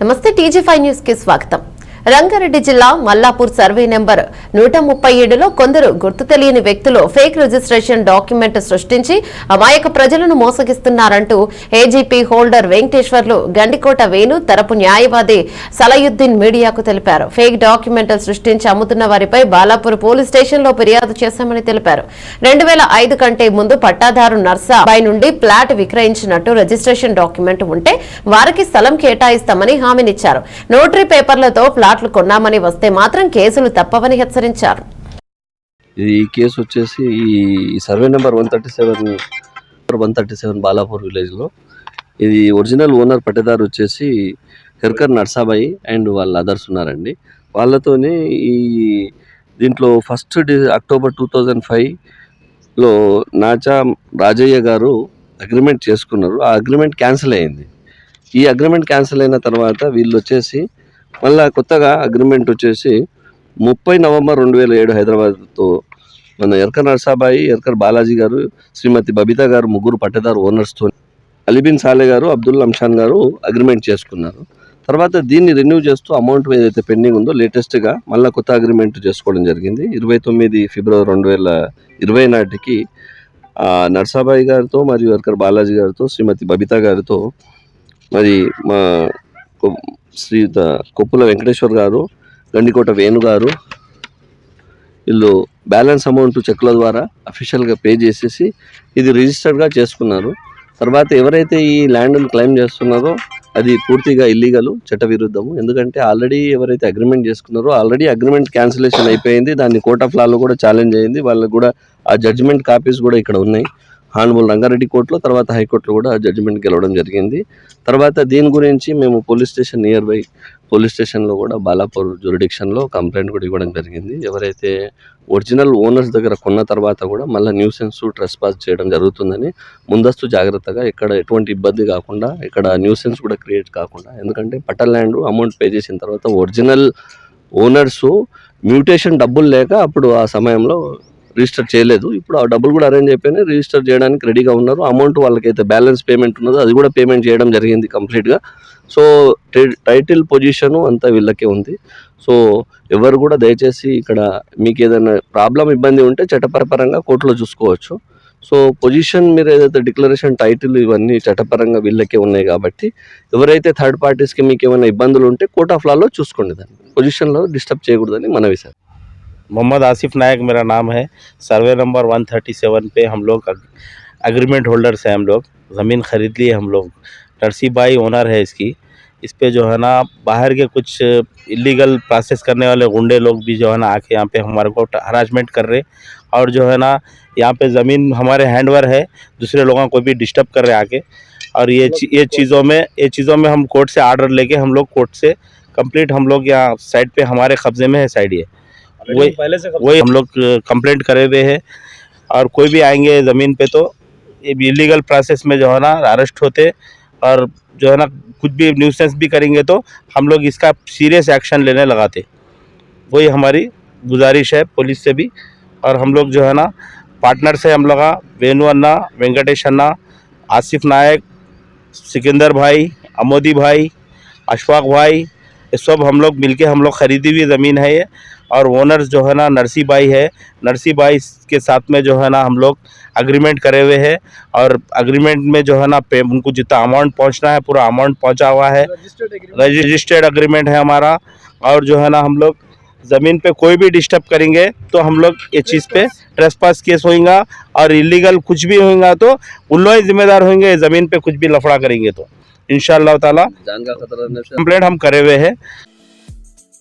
నమస్తే TG five న్యూస్కి స్వాగతం. రంగారెడ్డి జిల్లా మల్లాపూర్ సర్వే నెంబర్ నూట ముప్పై ఏడులో కొందరు గుర్తు తెలియని వ్యక్తులు ఫేక్ రిజిస్ట్రేషన్ డాక్యుమెంట్ సృష్టించి అమాయక ప్రజలను మోసగిస్తున్నారంటూ ఏజీపీ హోల్డర్ వెంకటేశ్వర్లు గండికోట వేణు తరపు న్యాయవాది సలయుద్దీన్ మీడియాకు తెలిపారు. ఫేక్ డాక్యుమెంట్ సృష్టించి అమ్ముతున్న వారిపై బాలాపూర్ పోలీస్ స్టేషన్లో ఫిర్యాదు చేశామని తెలిపారు. రెండు వేల ఐదు కంటే ముందు పట్టాదారు నర్సా నుండి ప్లాట్ విక్రయించినట్టు రిజిస్ట్రేషన్ డాక్యుమెంట్ ఉంటే వారికి స్థలం కేటాయిస్తామని హామీనిచ్చారు. నోటరీ పేపర్లతో ప్లాట్లు కొన్నామని వస్తే మాత్రం కేసులు తప్పవని హెచ్చరించారు. ఈ కేసు వచ్చేసి ఈ survey number one thirty seven one thirty seven Balapur విలేజ్లో. ఇది ఒరిజినల్ ఓనర్ పట్టేదారు వచ్చేసి హెర్కర్ నర్సాబాయి అండ్ వాళ్ళ అదర్స్ ఉన్నారండి. వాళ్ళతోనే ఈ దీంట్లో ఫస్ట్ డి అక్టోబర్ టూ థౌజండ్ ఫైవ్లో నాచా రాజయ్య గారు అగ్రిమెంట్ చేసుకున్నారు. ఆ అగ్రిమెంట్ క్యాన్సిల్ అయింది. ఈ అగ్రిమెంట్ క్యాన్సిల్ అయిన తర్వాత వీళ్ళు వచ్చేసి మళ్ళీ కొత్తగా అగ్రిమెంట్ వచ్చేసి ముప్పై నవంబర్ రెండు వేల ఏడు హైదరాబాద్తో మన ఎర్కర్ నర్సాబాయి ఎర్కర్ బాలాజీ గారు శ్రీమతి బబితా గారు ముగ్గురు పట్టేదారు ఓనర్స్తో అలీబిన్ సాలే గారు అబ్దుల్ అంషాన్ గారు అగ్రిమెంట్ చేసుకున్నారు. తర్వాత దీన్ని రెన్యూ చేస్తూ అమౌంట్ ఏదైతే పెండింగ్ ఉందో లేటెస్ట్గా మళ్ళీ కొత్త అగ్రిమెంట్ చేసుకోవడం జరిగింది. ఇరవై తొమ్మిది ఫిబ్రవరి రెండు వేల ఇరవై నాటికి నర్సాబాయి గారితో మరియు ఎర్కర్ బాలాజీ గారితో శ్రీమతి బబితా గారితో మరి మా శ్రీయుత కొప్పుల వెంకటేశ్వర్ గారు గండికోట వేణు గారు వీళ్ళు బ్యాలెన్స్ అమౌంట్ చెక్ల ద్వారా అఫీషియల్గా పే చేసేసి ఇది రిజిస్టర్డ్గా చేసుకున్నారు. తర్వాత ఎవరైతే ఈ ల్యాండ్ను క్లెయిమ్ చేస్తున్నారో అది పూర్తిగా ఇల్లీగలు చట్టవిరుద్ధము. ఎందుకంటే ఆల్రెడీ ఎవరైతే అగ్రిమెంట్ చేసుకున్నారో ఆల్రెడీ అగ్రిమెంట్ క్యాన్సిలేషన్ అయిపోయింది. దాన్ని కోర్ట్ ఆఫ్ లాలో కూడా ఛాలెంజ్ అయింది. వాళ్ళకు కూడా ఆ జడ్జిమెంట్ కాపీస్ కూడా ఇక్కడ ఉన్నాయి. హానబుల్ రంగారెడ్డి కోర్టులో తర్వాత హైకోర్టులో కూడా జడ్జిమెంట్ గెలవడం జరిగింది. తర్వాత దీని గురించి మేము police station near by police స్టేషన్లో కూడా బాలాపూర్ జ్యూరిడిక్షన్లో కంప్లైంట్ కూడా ఇవ్వడం జరిగింది. ఎవరైతే ఒరిజినల్ ఓనర్స్ దగ్గర కొన్న తర్వాత కూడా మళ్ళీ న్యూసెన్స్ ట్రెస్పాస్ చేయడం జరుగుతుందని ముందస్తు జాగ్రత్తగా ఇక్కడ ఎటువంటి ఇబ్బంది కాకుండా ఇక్కడ న్యూసెన్స్ కూడా క్రియేట్ కాకుండా ఎందుకంటే పట్టల్ ల్యాండ్ అమౌంట్ పే చేసిన తర్వాత ఒరిజినల్ ఓనర్సు మ్యూటేషన్ డబ్బులు లేక అప్పుడు ఆ సమయంలో రిజిస్టర్ చేయలేదు. ఇప్పుడు ఆ డబ్బులు కూడా అరేంజ్ అయిపోయినాయి. రిజిస్టర్ చేయడానికి రెడీగా ఉన్నారు. అమౌంట్ వాళ్ళకైతే బ్యాలెన్స్ పేమెంట్ ఉన్నదో అది కూడా పేమెంట్ చేయడం జరిగింది కంప్లీట్గా సో టైటిల్ పొజిషను అంతా వీళ్ళకే ఉంది. సో ఎవరు కూడా దయచేసి ఇక్కడ మీకు ఏదైనా ప్రాబ్లం ఇబ్బంది ఉంటే చట్టపరపరంగా కోర్టులో చూసుకోవచ్చు. సో పొజిషన్ మీరు ఏదైతే డిక్లరేషన్ టైటిల్ ఇవన్నీ చట్టపరంగా వీళ్ళకే ఉన్నాయి కాబట్టి ఎవరైతే థర్డ్ పార్టీస్కి మీకు ఏమైనా ఇబ్బందులు ఉంటే కోర్ట్ ఆఫ్ లాలో చూసుకోండి దాన్ని. పొజిషన్లో డిస్టర్బ్ చేయకూడదని మనవి సార్. मोहम्मद आसिफ नायक मेरा नाम है। सर्वे नंबर 137 पे हम लोग एग्रीमेंट होल्डर्स हैं हम लोग। ज़मीन ख़रीद लिए हम लोग। नरसी बाई ओनर है इसकी। इस पे जो है ना, बाहर के कुछ इलीगल प्रोसेस करने वाले गुंडे लोग भी जो है ना आके यहाँ पे हमारे को हराजमेंट कर रहे और जो है ना, यहाँ पे ज़मीन हमारे हैंडवर है। दूसरे लोगों को भी डिस्टर्ब कर रहे आके। और ये ची- ये चीज़ों में, ये चीज़ों में हम कोर्ट से आर्डर लेके हम लोग कोर्ट से कंप्लीट हम लोग यहाँ साइड पे हमारे कब्जे में है साइड ये। वही पहले से वही हम लोग कंप्लेंट करे हुए हैं। और कोई भी आएँगे ज़मीन पे तो ये इलीगल प्रोसेस में जो है ना अरेस्ट होते और जो है ना कुछ भी न्यूसेंस भी करेंगे तो हम लोग इसका सीरियस एक्शन लेने लगाते। वही हमारी गुजारिश है पुलिस से भी। और हम लोग जो है ना पार्टनर से हम लोग वेणु अन्ना वेंकटेश अन्ना आसिफ नायक सिकंदर भाई अमोदी भाई अशफाक भाई ये सब हम लोग मिलके हम लोग खरीदी हुई ज़मीन है ये। और ओनर जो है ना नरसी बाई है। नरसी बाई के साथ में जो है ना हम लोग अग्रीमेंट करे हुए हैं और अग्रीमेंट में जो है ना पे उनको जितना अमाउंट पहुँचना है पूरा अमाउंट पहुँचा हुआ है। रजिस्टर्ड अग्रीमेंट है हमारा और जो है ना हम लोग ज़मीन पे कोई भी डिस्टर्ब करेंगे तो हम लोग ये चीज़ पे ट्रेसपास केस होएगा और इलीगल कुछ भी होएगा तो उन लोग ही जिम्मेदार होंगे ज़मीन पे कुछ भी लफड़ा करेंगे तो। इन ताला। कंप्लेंट हम करे हुए हैं।